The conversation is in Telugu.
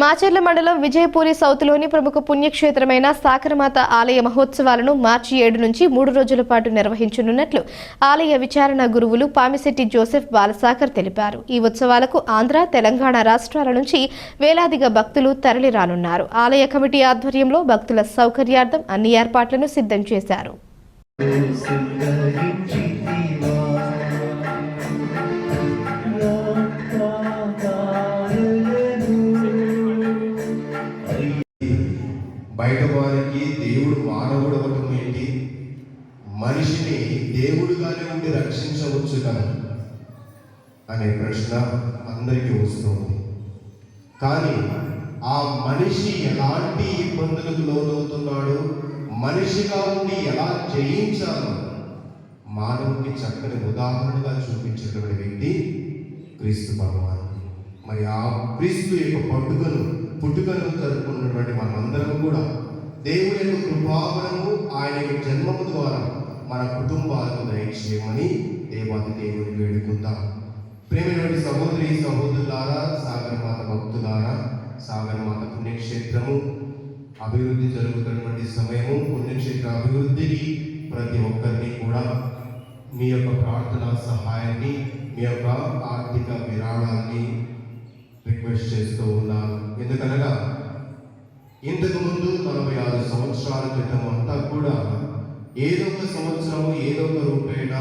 మాచర్ల మండలం విజయపూరి సౌత్లోని ప్రముఖ పుణ్యక్షేత్రమైన సాకరమాత ఆలయ మహోత్సవాలను మార్చి ఏడు నుంచి మూడు రోజుల పాటు నిర్వహించనున్నట్లు ఆలయ విచారణ గురువులు పామిశెట్టి జోసెఫ్ బాలసాకర్ తెలిపారు. ఈ ఉత్సవాలకు ఆంధ్ర తెలంగాణ రాష్ట్రాల నుంచి వేలాదిగా భక్తులు తరలి రానున్నారు ఆలయ కమిటీ ఆధ్వర్యంలో భక్తుల సౌకర్యార్థం అన్ని ఏర్పాట్లను సిద్ధం చేశారు. బయట వారికి దేవుడు మానవుడు అవటం ఏంటి? మనిషిని దేవుడుగానే ఉండి రక్షించవచ్చు కదా? అనే ప్రశ్న అందరికీ వస్తుంది. కానీ ఆ మనిషి ఎలాంటి ఇబ్బందులకు లోనవుతున్నాడు? మనిషిగా ఉండి ఎలా జయించాలో మానవుడికి చక్కని ఉదాహరణగా చూపించేటువంటి వ్యక్తి క్రీస్తు భగవాన్ మరి ఆ క్రీస్తు యొక్క పండుగను పుట్టుకను జరుపుకున్న కూడా దేవుని యొక్క కృపావరము ఆయన యొక్క జన్మము ద్వారా మన కుటుంబాలకు దయచేయమని దేవాది దేవుని వేడుకుందాం. ప్రేమైనటువంటి సహోదరి సహోదరులారా సాగరమాత భక్తులారా సాగరమాత పుణ్యక్షేత్రము అభివృద్ధి జరుగుతున్నటువంటి సమయము పుణ్యక్షేత్ర అభివృద్ధికి ప్రతి ఒక్కరిని కూడా మీ యొక్క ప్రార్థన సహాయాన్ని మీ యొక్క ఆర్థిక విరాళాన్ని రిక్వెస్ట్ చేస్తూ ఉన్నాను. ఎందుకనగా ఇంతకు ముందు నలభై ఆరు సంవత్సరాల క్రితం అంతా కూడా ఏదో ఒక సంవత్సరము ఏదో ఒక రూపేణ